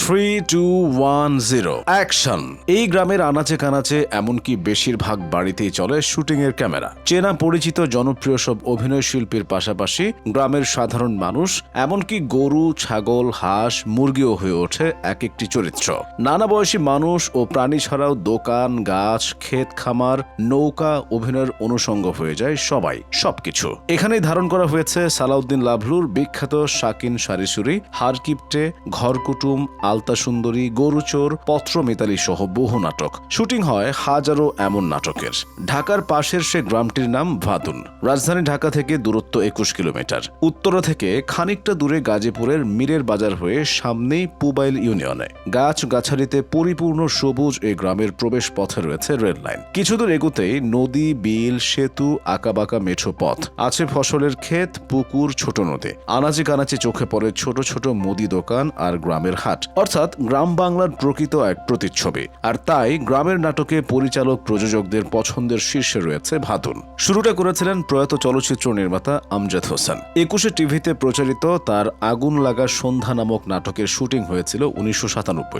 Three two one zero action এই গ্রামের আনাচে কানাচে এমনকি বেশিরভাগ বাড়িতেই চলে শুটিং এর ক্যামেরা। চেনা পরিচিত জনপ্রিয় সব অভিনয় শিল্পীর পাশাপাশি গ্রামের সাধারণ মানুষ, এমনকি গরু, ছাগল, হাঁস, মুরগিও হয়ে ওঠে এক একটি চরিত্র। নানা বয়সী মানুষ ও প্রাণী ছাড়াও দোকান, গাছ, ক্ষেত খামার, নৌকা অভিনয়ের অনুষঙ্গ হয়ে যায় সবাই, সবকিছু। এখানেই ধারণ করা হয়েছে সালাউদ্দিন লাভলুর বিখ্যাত শাকিন সারিসুরি, হারকিপটে, ঘরকুটুম আলতা সুন্দরী গরুচোর পত্র মিতালি সহ বহু নাটক। শুটিং হয় হাজারো এমন নাটকের। ঢাকার পাশের সে গ্রামটির নাম ভাদুন রাজধানী ঢাকা থেকে দূরত্ব একুশ কিলোমিটার। উত্তরা থেকে খানিকটা দূরে গাজীপুরের মীরের বাজার হয়ে সামনেই পুবাইল ইউনিয়নে। গাছ গাছালিতে পরিপূর্ণ সবুজ এই গ্রামের প্রবেশ পথে রয়েছে রেল লাইন। কিছুদূর এগুতেই নদী, বিল, সেতু, আঁকাবাঁকা মেঠো পথ। আছে ফসলের ক্ষেত, পুকুর, ছোট নদী। আনাচে কানাচে চোখে পড়ে ছোট ছোট মুদি দোকান আর গ্রামের হাট। অর্থাৎ গ্রাম বাংলার প্রকৃত এক প্রতিচ্ছবি। আর তাই গ্রামের নাটকে পরিচালক প্রযোজকদের পছন্দের শীর্ষে রয়েছে ভাদুন শুরুটা করেছিলেন প্রয়াত চলচ্চিত্র নির্মাতা আমজাদ হোসেন। একুশে টিভিতে প্রচারিত তার আগুন লাগা সন্ধ্যা নামক নাটকের শুটিং হয়েছিল উনিশশো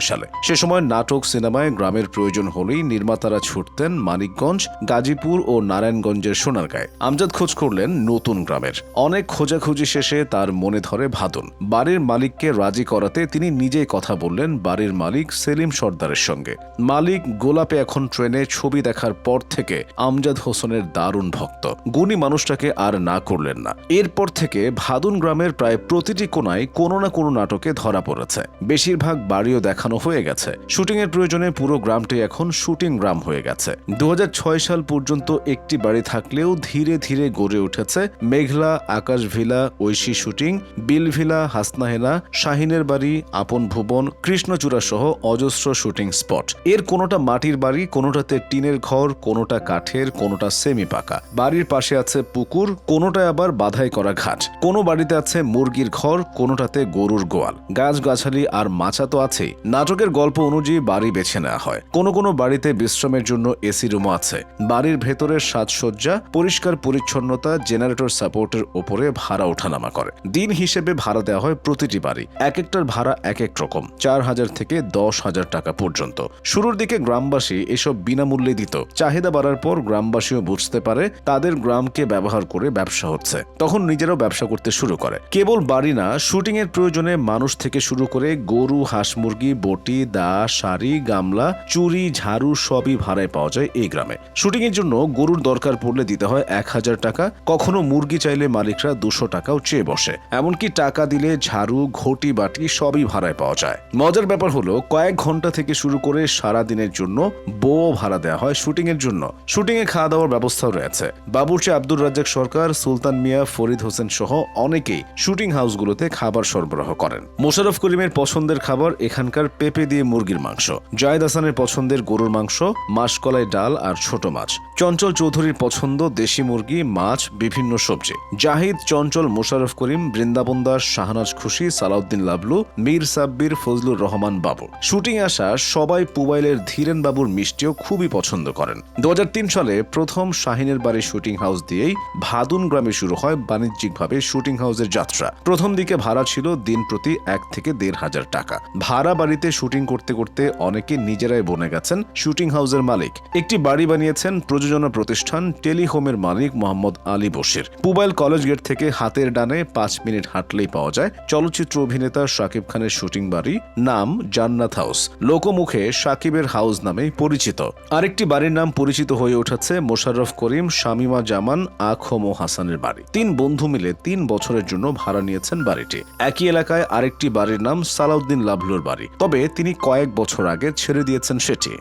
সালে। সে সময় নাটক সিনেমায় গ্রামের প্রয়োজন হলেই নির্মাতারা ছুটতেন মানিকগঞ্জ, গাজীপুর ও নারায়ণগঞ্জের সোনারগাঁয়। আমজাদ খোঁজ করলেন নতুন গ্রামের। অনেক খোঁজাখুঁজি শেষে তার মনে ধরে ভাদুন বাড়ির মালিককে রাজি করাতে তিনি নিজেই কথা বললেন বাড়ির মালিক সেলিম সর্দারের সঙ্গে। মালিক গোলাপে এখন ট্রেনে ছবি দেখার পর থেকে আমজাদ হোসেনের দারুণ ভক্ত। গুণী মানুষটাকে আর না করলেন না। এরপর থেকে ভাদুন গ্রামের প্রায় প্রতিটি কোনায় কোনো না কোনো নাটকে ধরা পড়েছে। বেশিরভাগ বাড়িও দেখানো হয়ে গেছে। শুটিং এর প্রয়োজনে পুরো গ্রামটি এখন শুটিং গ্রাম হয়ে গেছে। দু হাজার ছয় সাল পর্যন্ত একটি বাড়ি থাকলেও ধীরে ধীরে গড়ে উঠেছে মেঘলা আকাশ ভিলা ঐশী শুটিং, বিল ভিলা হাসনাহেনা, শাহিনের বাড়ি, আপন ভুবন কৃষ্ণচূড়া সহ অজস্র শুটিং স্পট। এর কোনোটা মাটির বাড়ি, কোনোটাতে টিনের ঘর, কোনোটা কাঠের, কোনোটা সেমি পাকা বাড়ির পাশে আছে পুকুর, কোনোটায় আবার বাধাই করা ঘাট। কোনো বাড়িতে আছে মুরগির ঘর, কোনোটাতে গরুর গোয়াল। গাছগাছালি আর মাচা তো আছেই। নাটকের গল্প অনুযায়ী বাড়ি বেছে নেওয়া হয়। কোনো কোনো বাড়িতে বিশ্রামের জন্য এসি রুমও আছে। বাড়ির ভেতরের সাজসজ্জা, পরিষ্কার পরিচ্ছন্নতা, জেনারেটর সাপোর্টের ওপরে ভাড়া ওঠানামা করে। দিন হিসেবে ভাড়া দেওয়া হয় প্রতিটি বাড়ি। এক একটার ভাড়া এক এক রকম। চার হাজার থেকে দশ হাজার টাকা পর্যন্ত। শুরুর দিকে গ্রামবাসী এসব বিনামূল্যে দিত। চাহিদা বাড়ার পর গ্রামবাসীও বুঝতে পারে তাদের গ্রামকে ব্যবহার করে ব্যবসা হচ্ছে। তখন নিজেরাও ব্যবসা করতে শুরু করে। কেবল বাড়ি না শুটিং এর প্রয়োজনে মানুষ থেকে শুরু করে গরু, হাঁস মুরগি, বটি, দা, শাড়ি, গামলা চুরি ঝাড়ু সবই ভাড়ায় পাওয়া যায় এই গ্রামে। শুটিং এর জন্য গরুর দরকার পড়লে দিতে হয় এক হাজার টাকা। কখনো মুরগি চাইলে মালিকরা দুশো টাকাও চেয়ে বসে। এমনকি টাকা দিলে ঝাড়ু, ঘটি, বাটি সবই ভাড়ায় পাওয়া যায়। মজার ব্যাপার হলো, কয়েক ঘণ্টা থেকে শুরু করে সারা দিনের জন্য বউ ভাড়া দেওয়া হয় শুটিং এর জন্য। শুটিং এ খাওয়া দাওয়ার ব্যবস্থাও রয়েছে। বাবুর্চি আব্দুর রাজ্জাক সরকার, সুলতান মিয়া, ফরিদ হোসেন সহ অনেকেই শুটিং হাউসগুলোতে খাবার সরবরাহ করেন। মোশাররফ করিমের পছন্দের খাবার এখানকার পেঁপে দিয়ে মুরগির মাংস। জায়েদ হাসানের পছন্দের গরুর মাংস, মাসকলাই ডাল আর ছোট মাছ। চঞ্চল চৌধুরীর পছন্দ দেশি মুরগি, মাছ, বিভিন্ন সবজি। জাহিদ, চঞ্চল মোশারফ করিম, বৃন্দাবন দাস, শাহনাজ খুশি, সালাউদ্দিন লাবলু, মীর সাব্বির ফজলুর রহমান বাবু। শুটিং আসা সবাই পুবাইলের ধীরেন বাবুর মিষ্টিও খুবই পছন্দ করেন। দু হাজার তিন সালে প্রথম শাহিনের বাড়ির শুটিং হাউস দিয়েই ভাদুন গ্রামে শুরু হয় বাণিজ্যিকভাবে শুটিং হাউসের যাত্রা। প্রথম দিকে ভাড়া ছিল দিন প্রতি এক থেকে দেড় হাজার টাকা। ভাড়া বাড়িতে শুটিং করতে করতে অনেকে নিজেরাই বনে গেছেন শুটিং হাউসের মালিক। একটি বাড়ি বানিয়েছেন প্রযোজনা প্রতিষ্ঠান টেলিহোমের মালিক মোহাম্মদ আলী বশির। পুবাইল কলেজ গেট থেকে হাতের ডানে পাঁচ মিনিট হাঁটলেই পাওয়া যায়। চলচ্চিত্র অভিনেতা শাকিব খানের শুটিং বাড়ি নাম জান্নাত হাউস। লোকমুখে সাকিবের হাউস নামেই পরিচিত। আরেকটি বাড়ির নাম পরিচিত হয়ে উঠেছে মোশাররফ করিম, শামিমা জামান আখম ও হাসানের বাড়ি। তিন বন্ধু মিলে তিন বছরের জন্য ভাড়া নিয়েছেন বাড়িটি। একই এলাকায় আরেকটি বাড়ির নাম সালাউদ্দিন লাভলুর বাড়ি। তবে তিনি কয়েক বছর আগে ছেড়ে দিয়েছেন সেটি।